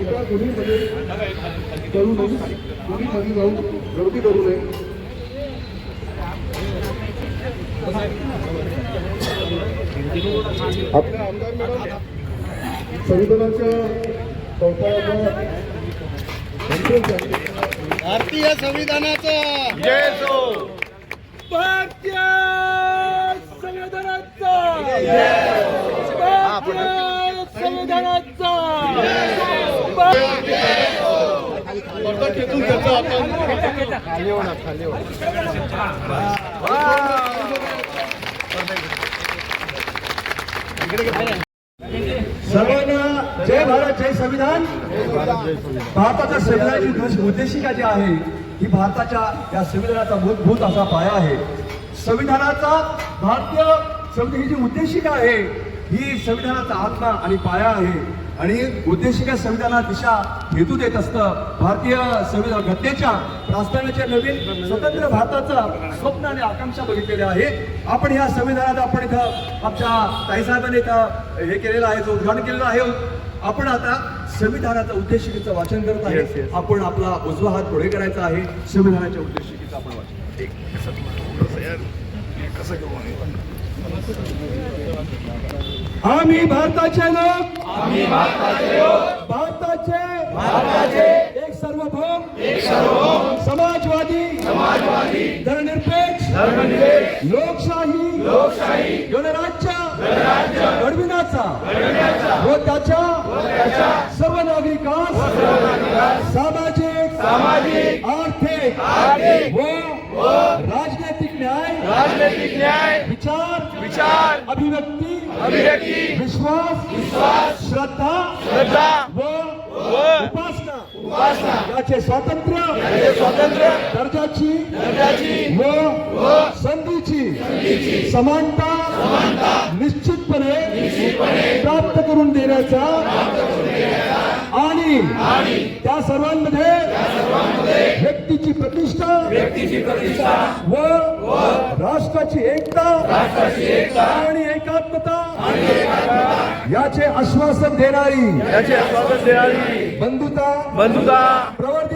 एका गुन्हेमध्ये करू नये. कोणी खाली जाऊन गर्दी करू नये. आपल्या आमदार मॅडम संविधानाच्या भारतीय संविधानाचा. जय सो. भारतीय संविधानाचा. भारतीय संविधानाचा. त्याचा आपण खाली होणार खाली होणार सर्वांना जय भारत जय संविधान. भारताच्या संविधानाची उद्देशिका जी आहे ही भारताच्या या संविधानाचा मूलभूत असा पाया आहे. संविधानाचा भारतीय संविधान ही जी उद्देशिका आहे ही संविधानाचा आत्मा आणि पाया आहे. आणि उद्देशिका संविधानात दिशा हेतू देत असतं? भारतीय संविधान घटनेच्या राष्ट्राच्या नवीन स्वतंत्र भारताचं स्वप्न आणि आकांक्षा बघितलेले आहे. आपण या संविधानात आपण इथं आमच्या ताईसाहेबांनी इथं हे केलेलं आहे उद्घाटन केलेलं आहे. आपण आता संविधानाच्या उद्देशिकेचं वाचन करत आहे. आपण आपला उजवा हात पुढे करायचा आहे. संविधानाच्या उद्देशिकेचं आपण वाचन. आम्ही भारताचे लोक आम्ही भारताचे लोक भारताचे? भारताचे. एक सर्वभौम. एक सर्वभौम. समाजवादी. समाजवादी. धर्मनिरपेक्ष. धर्मनिरपेक्ष. लोकशाही. लोकशाही. गणराज्य. गणराज्य. घडविण्याचा घडविण्याचा व त्याच्या. व त्याच्या. सर्व नागरिकांस सामाजिक. सामाजिक. आर्थिक. आर्थिक. व. राजनैतिक न्याय. राजनैतिक न्याय. विचार. विचार. अभिव्यक्ती अभिव्यक्ती विश्वास विश्वास श्रद्धा श्रद्धा व उपासना. उपासना. याचे स्वातंत्र्य याचे स्वातंत्र्य दर्जाची दर्जाची व संधीची. समानता निश्चितपणे प्राप्त करून देण्याचा आणि त्या सर्वांमध्ये व्यक्तीची प्रतिष्ठा व्यक्तीची प्रतिष्ठा व राष्ट्राची एकता राष्ट्राची एकता आणि एकात्मता याचे आश्वासन देणारी याचे स्वागत देणारी बंधुता बंधुता. प्रवर्धित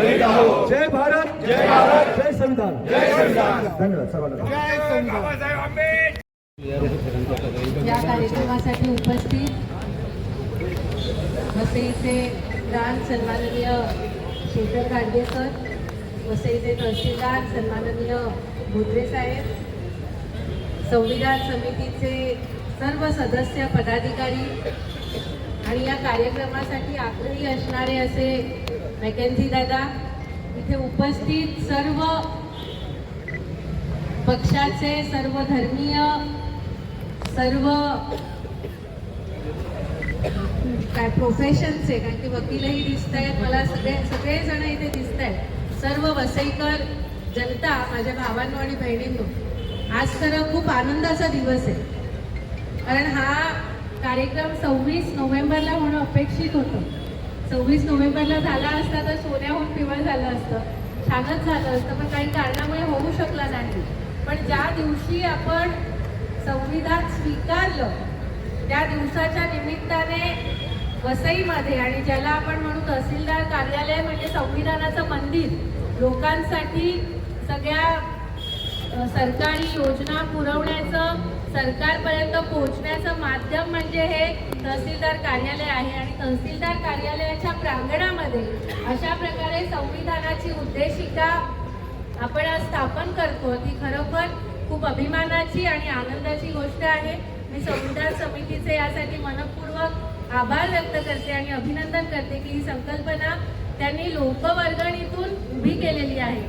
करीत आहोत. जय भारत जय भारत. जय संविधान. जय संविधान. धन्यवाद सर्वांना या कार्यक्रमासाठी उपस्थित वसईचे प्राण सन्माननीय शेखर गाडगे सर वसईचे तहसीलदार सन्माननीय भोत्रे साहेब संविधान समितीचे सर्व सदस्य पदाधिकारी आणि या कार्यक्रमासाठी आग्रही असणारे असे मॅकेन्झी दादा इथे उपस्थित सर्व पक्षाचे सर्व धर्मीय सर्व काय प्रोफेशनचे कारण की वकीलही दिसत आहेत मला सगळे सगळेजण इथे दिसत आहेत सर्व वसईकर जनता माझ्या भावांनो आणि बहिणींनो आज खरं खूप आनंदाचा दिवस आहे. कारण हा कार्यक्रम सव्वीस नोव्हेंबरला होणं अपेक्षित होतं. सव्वीस नोव्हेंबरला झाला असता तर सोन्याहून पिवळ झालं असतं. छानच झालं असतं पण काही कारणामुळे होऊ शकला नाही. पण ज्या दिवशी आपण संविधान स्वीकारलं त्या दिवसाच्या निमित्ताने वसईमध्ये आणि ज्याला आपण म्हणू तहसीलदार कार्यालय म्हणजे संविधानाचं मंदिर लोकांसाठी सगळ्या सरकारी योजना पुरवण्याचं सरकारपर्यंत पोहोचण्याचं माध्यम म्हणजे हे तहसीलदार कार्यालय आहे आणि तहसीलदार कार्यालयाच्या प्रांगणामध्ये अशा प्रकारे संविधानाची उद्देशिका आपण आज स्थापन करतो. ती खरोखर खूप अभिमानाची आणि आनंदाची गोष्ट आहे. मी संविधान समितीचे यासाठी मनपूर्वक आभार व्यक्त करते आणि अभिनंदन करते की ही संकल्पना त्यांनी लोकवर्गणीतून उभी केलेली आहे.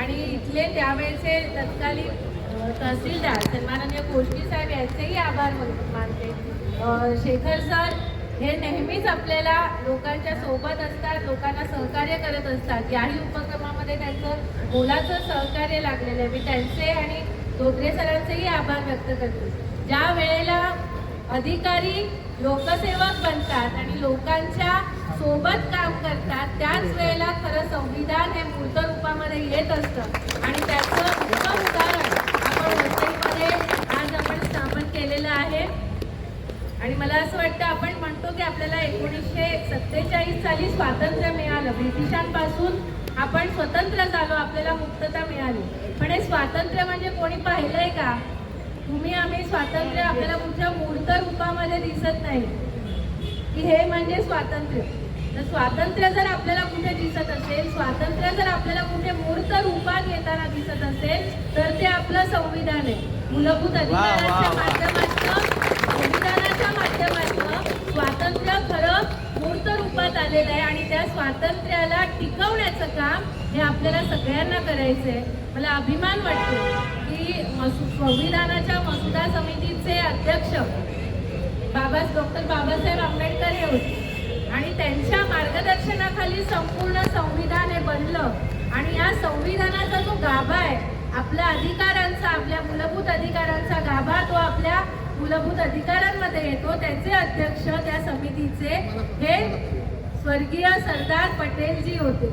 आणि इथले त्यावेळेचे तत्कालीन तहसीलदार सन्माननीय कोष्टी साहेब यांचेही आभार मानते. शेखर सर हे नेहमीच आपल्याला लोकांच्या सोबत असतात लोकांना सहकार्य करत असतात. याही उपक्रमामध्ये त्यांचं मोलाचं सहकार्य लागलेलं आहे. मी त्यांचे आणि धोत्रे सरांचेही आभार व्यक्त करते. ज्या वेळेला अधिकारी लोकसेवक बनतात आणि लोकांच्या सोबत काम करतात त्याच वेळेला खरं संविधान हे मूर्त रूपामध्ये येत असतं आणि त्याचं उत्तम उदाहरण आपण वसईमध्ये आज आपण स्थापन केलेलं आहे आणि मला असं वाटतं आपण म्हणतो की आपल्याला एकोणीसशे सत्तेचाळीस साली स्वातंत्र्य मिळालं. ब्रिटिशांपासून आपण स्वतंत्र झालो आपल्याला मुक्तता मिळाली. पण हे स्वातंत्र्य म्हणजे कोणी पाहिलंय का? तुम्ही आम्ही स्वातंत्र्य आपल्याला कुठच्या मूर्त रूपामध्ये दिसत नाही. की हे म्हणजे स्वातंत्र्य. तर स्वातंत्र्य जर आपल्याला कुठे दिसत असेल स्वातंत्र्य जर आपल्याला कुठे मूर्त रूपात येताना दिसत असेल तर ते आपलं संविधान आहे. मूलभूत अधिकाराच्या माध्यमातून संविधानाच्या माध्यमातून. रूपात आलेलं आहे आणि त्या स्वातंत्र्याला टिकवण्याचं काम हे आपल्याला सगळ्यांना करायचं आहे मला अभिमान वाटतो की मसू संविधानाच्या मसुदा समितीचे अध्यक्ष बाबा डॉक्टर बाबासाहेब आंबेडकर हे होते. आणि त्यांच्या मार्गदर्शनाखाली संपूर्ण संविधान हे बनलं. आणि या संविधानाचा जो गाभा आहे आपल्या अधिकारांचा आपल्या मूलभूत अधिकारांचा गाभा तो आपल्या मूलभूत अधिकारांमध्ये येतो. त्याचे अध्यक्ष त्या समितीचे हे स्वर्गीय सरदार पटेलजी होते.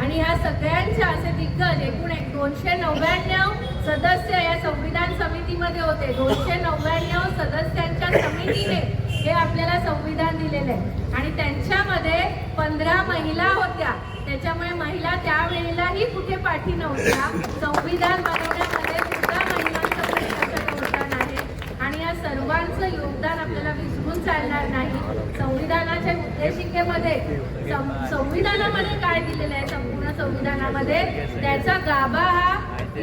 आणि ह्या सगळ्यांच्या असे दिग्गज एकूण एक दोनशे नव्याण्णव सदस्य या संविधान समितीमध्ये होते. दोनशे नव्याण्णव सदस्यांच्या समितीने हे आपल्याला संविधान दिलेलं आहे. आणि त्यांच्यामध्ये पंधरा महिला होत्या. त्याच्यामुळे महिला त्यावेळेलाही कुठे पाठी नव्हत्या. संविधान बनवण्या सुद्धा महिलांचं मोठं योगदान आहे आणि या सर्वांचं योगदान आपल्याला विसरून चालणार नाही संविधानाच्या संविधानामध्ये संविधानामध्ये काय दिलेलं आहे? संपूर्ण संविधानामध्ये त्याचा गाभा हा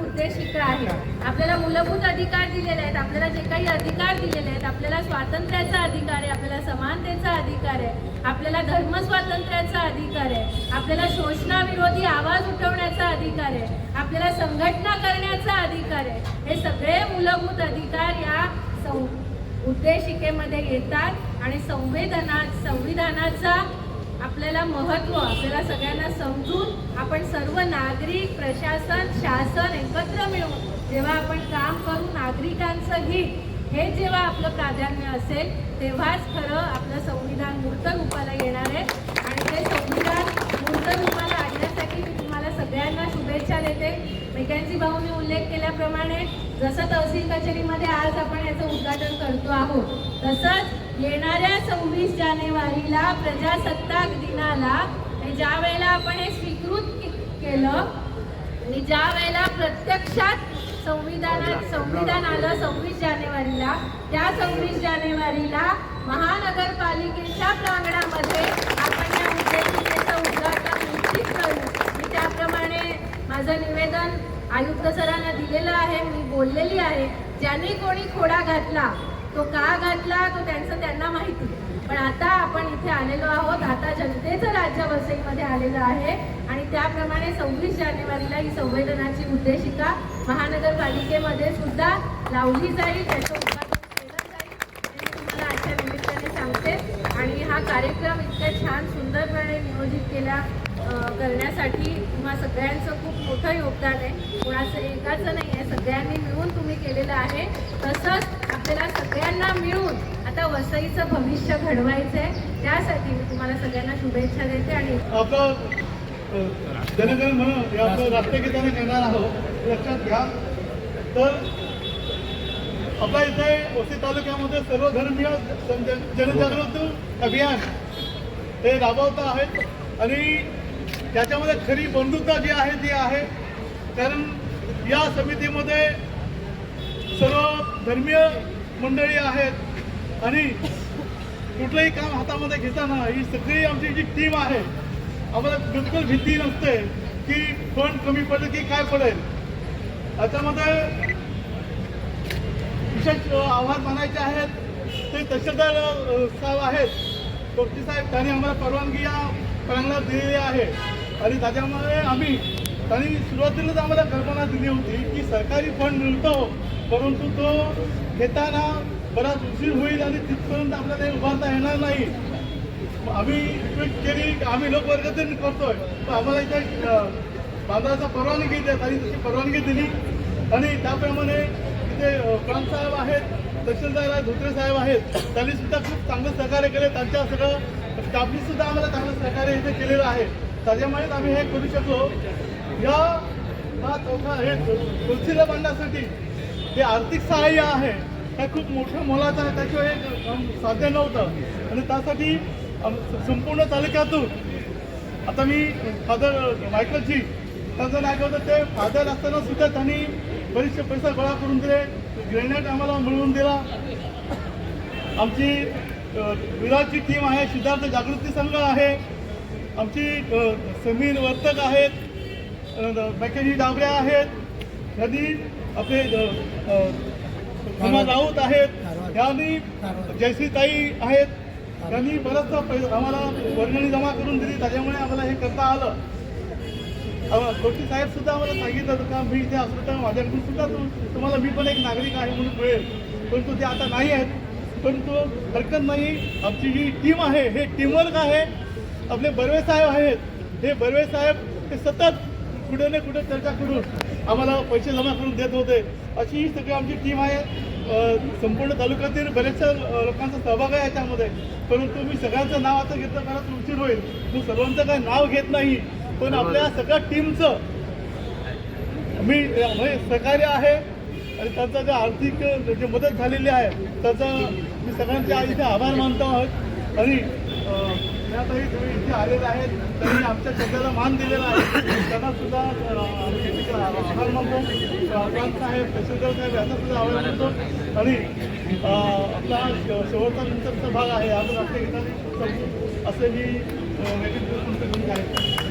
उद्देशिका आहे. आपल्याला मूलभूत अधिकार दिलेले आहेत. आपल्याला जे काही अधिकार दिलेले आहेत आपल्याला स्वातंत्र्याचा अधिकार आहे आपल्याला समानतेचा अधिकार आहे आपल्याला धर्म स्वातंत्र्याचा अधिकार आहे आपल्याला शोषणाविरोधी आवाज उठवण्याचा अधिकार आहे आपल्याला संघटना करण्याचा अधिकार आहे. हे सगळे मूलभूत अधिकार या सं उद्देशिकेमध्ये येतात आणि संवेदना संविधानाचा आपल्याला महत्त्व आपल्याला सगळ्यांना समजून आपण सर्व नागरिक प्रशासन शासन एकत्र मिळून जेव्हा आपण काम करू नागरिकांचं हित हे जेव्हा आपलं प्राधान्य असेल तेव्हाच खरं आपलं संविधान मूर्त रूपाला येणार आहे. आणि ते संविधान मूर्त रूपाला आणण्यासाठी मी तुम्हाला सगळ्यांना शुभेच्छा देते. मेकॅन्सी भाऊनी उल्लेख केल्याप्रमाणे जसं तहसील कचेरीमध्ये आज आपण याचं उद्घाटन करतो आहोत तसंच येणाऱ्या सव्वीस जानेवारीला प्रजासत्ताक दिनाला ज्या वेळेला आपण हे स्वीकृत केलं आणि ज्या वेळेला प्रत्यक्षात संविधानात संविधान आलं सव्वीस जानेवारीला त्या सव्वीस जानेवारीला महानगरपालिकेच्या प्रांगणामध्ये आपण या उद्देशिकेचं उद्घाटन निश्चित करू मी त्याप्रमाणे माझं निवेदन आयुक्त सरांना दिलेलं आहे मी बोललेली आहे. ज्यांनी कोणी खोडा घातला तो का घातला तो त्यांचं त्यांना माहिती. पण आता आपण इथे आलेलो आहोत. आता जनतेचं राज्य वसईमध्ये आलेलं आहे. आणि त्याप्रमाणे सव्वीस जानेवारीला ही संवेदनाची उद्देशिका महानगरपालिकेमध्ये सुद्धा लावली जाईल. त्याचं तुम्हाला आजच्या निमित्ताने सांगते. आणि हा कार्यक्रम इतक्या छान सुंदरपणे नियोजित केला करण्यासाठी तुम्हा सगळ्यांचं खूप मोठं योगदान आहे. कोणाचं एकाचं नाही आहे. सगळ्यांनी मिळून तुम्ही केलेलं आहे. तसंच आपल्याला सगळ्यांना मिळून आता वसईचं भविष्य घडवायचं आहे त्यासाठी मी तुम्हाला सगळ्यांना शुभेच्छा देते आणि आपलं जनगण म्हणून आपलं राष्ट्रगीताने घेणार आहोत. लक्षात घ्या. तर आपल्या इथे वसई तालुक्यामध्ये सर्व धर्मीय जन- जनजागृती अभियान हे राबवत आहेत. आणि त्याच्यामध्ये खरी बंधुता जी आहे ती आहे. कारण या समितीमध्ये सर्व धर्मीय मंडळी आहेत आणि कुठलंही काम हातामध्ये घेताना ही सगळी आमची जी टीम आहे आम्हाला बिलकुल भीती नसते की फंड कमी पडेल की काय पडेल. याच्यामध्ये विशेष आव्हान मानायचे आहेत. ते तहसीलदार साहेब आहेत. कोपटी साहेब त्यांनी आम्हाला परवानगी या प्रांगणात दिलेली आहे. आणि त्याच्यामुळे आम्ही त्यांनी सुरुवातीलाच आम्हाला कल्पना दिली होती की सरकारी फंड मिळतो परंतु तो घेताना बराच उशीर होईल आणि तिथपर्यंत आपल्याला हे उभारता येणार नाही. आम्ही रिक्वेस्ट केली की आम्ही लोकवर्गतील करतोय. पण आम्हाला इथे अं, बांधायचा परवानगी देत आणि तशी परवानगी दिली. आणि त्याप्रमाणे इथे अं, साहेब आहेत तहसीलदार आहेत धोत्रे साहेब आहेत त्यांनी सुद्धा खूप चांगलं सहकार्य केलं. त्यांच्या सगळं स्टाफनी सुद्धा आम्हाला चांगलं सहकार्य इथे केलेलं आहे. त्याच्यामुळेच आम्ही हे करू शकलो. या हा चौथा हे तुलसीला बांधण्यासाठी हे आर्थिक सहाय्य आहे हे खूप मोठं मोलाचं आहे. त्याशिवाय हे साध्य नव्हतं. आणि त्यासाठी संपूर्ण तालुक्यातून आता मी फादर मायकलजी त्यांचं नाव होतं ते फादर असताना सुद्धा त्यांनी बरेचसे पैसा गोळा करून दिले. ग्रेनेड आम्हाला मिळवून दिला. आमची विराटची टीम आहे सिद्धार्थ जागृती संघ आहे. आमची समीर वर्तक आहेत बॅकेजी डावऱ्या आहेत यांनी आपले कुमार राऊत आहेत यांनी जयश्रीताई आहेत त्यांनी बराचसा पैसा आम्हाला वर्गणी जमा करून दिली त्याच्यामुळे आम्हाला हे करता आलं. कोटी साहेब सुद्धा आम्हाला सांगितलं होतं का मी इथे असलो तर माझ्याकडून सुद्धा तुम्हाला मी पण एक नागरिक आहे म्हणून मिळेल. परंतु ते आता नाही आहेत. परंतु हरकत नाही आमची जी टीम आहे हे टीमवर्क आहे. आपले बर्वे साहेब आहेत. हे बर्वे साहेब हे सतत कुठे ना कुठे चर्चा करून आम्हाला पैसे जमा करून देत होते. अशी ही सगळी आमची टीम आहे. संपूर्ण तालुक्यातील बरेचशा लोकांचा सहभाग आहे याच्यामध्ये. परंतु मी सगळ्यांचं नाव आता घेतलं मला उशीर होईल. मी सर्वांचं काही नाव घेत नाही. पण आपल्या सगळ्या टीमचं मी म्हणजे सहकार्य आहे. आणि त्यांचा जे आर्थिक जे मदत झालेली आहे त्याचा मी सगळ्यांचे इथे आभार मानतो आहोत. आणि त्यातही तुम्ही इथे आलेले आहेत त्यांनी आमच्या शब्दाला मान दिलेला आहे. त्यांना सुद्धा अं, आम्ही तिथे आभार मानतो. प्रांत साहेब तहसीलदार साहेब यांना सुद्धा आभार मानतो. आणि आपला शे- शेवटचा नंतरचा भाग आहे आपण आपल्या घेताना असं मी वेगळी आहे.